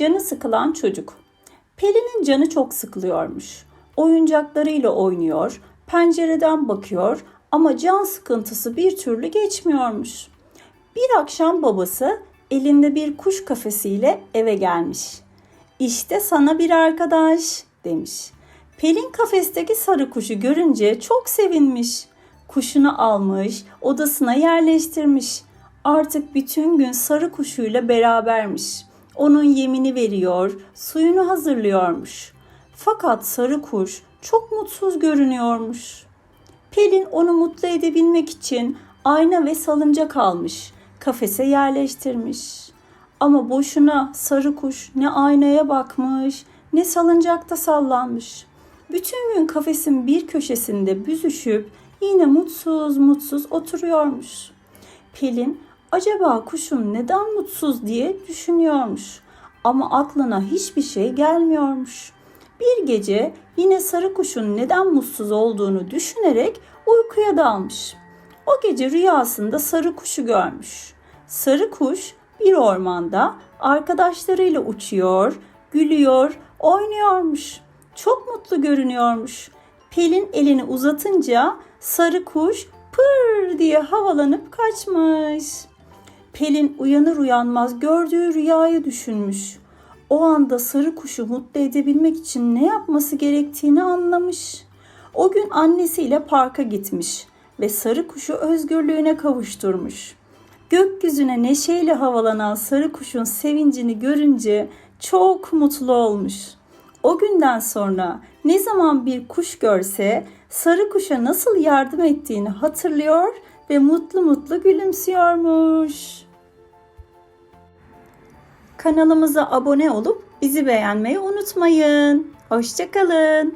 Canı sıkılan çocuk. Pelin'in canı çok sıkılıyormuş. Oyuncaklarıyla oynuyor, pencereden bakıyor ama can sıkıntısı bir türlü geçmiyormuş. Bir akşam babası elinde bir kuş kafesiyle eve gelmiş. İşte sana bir arkadaş demiş. Pelin kafesteki sarı kuşu görünce çok sevinmiş. Kuşunu almış, odasına yerleştirmiş. Artık bütün gün sarı kuşuyla berabermiş. Onun yemini veriyor, suyunu hazırlıyormuş. Fakat sarı kuş çok mutsuz görünüyormuş. Pelin onu mutlu edebilmek için ayna ve salıncak almış, kafese yerleştirmiş. Ama boşuna sarı kuş ne aynaya bakmış, ne salıncakta sallanmış. Bütün gün kafesin bir köşesinde büzüşüp yine mutsuz mutsuz oturuyormuş. Pelin acaba kuşum neden mutsuz diye düşünüyormuş. Ama aklına hiçbir şey gelmiyormuş. Bir gece yine sarı kuşun neden mutsuz olduğunu düşünerek uykuya dalmış. O gece rüyasında sarı kuşu görmüş. Sarı kuş bir ormanda arkadaşlarıyla uçuyor, gülüyor, oynuyormuş. Çok mutlu görünüyormuş. Pelin elini uzatınca sarı kuş pır diye havalanıp kaçmış. Pelin uyanır uyanmaz gördüğü rüyayı düşünmüş. O anda sarı kuşu mutlu edebilmek için ne yapması gerektiğini anlamış. O gün annesiyle parka gitmiş ve sarı kuşu özgürlüğüne kavuşturmuş. Gökyüzüne neşeyle havalanan sarı kuşun sevincini görünce çok mutlu olmuş. O günden sonra ne zaman bir kuş görse sarı kuşa nasıl yardım ettiğini hatırlıyor ve mutlu mutlu gülümsüyormuş. Kanalımıza abone olup bizi beğenmeyi unutmayın. Hoşçakalın.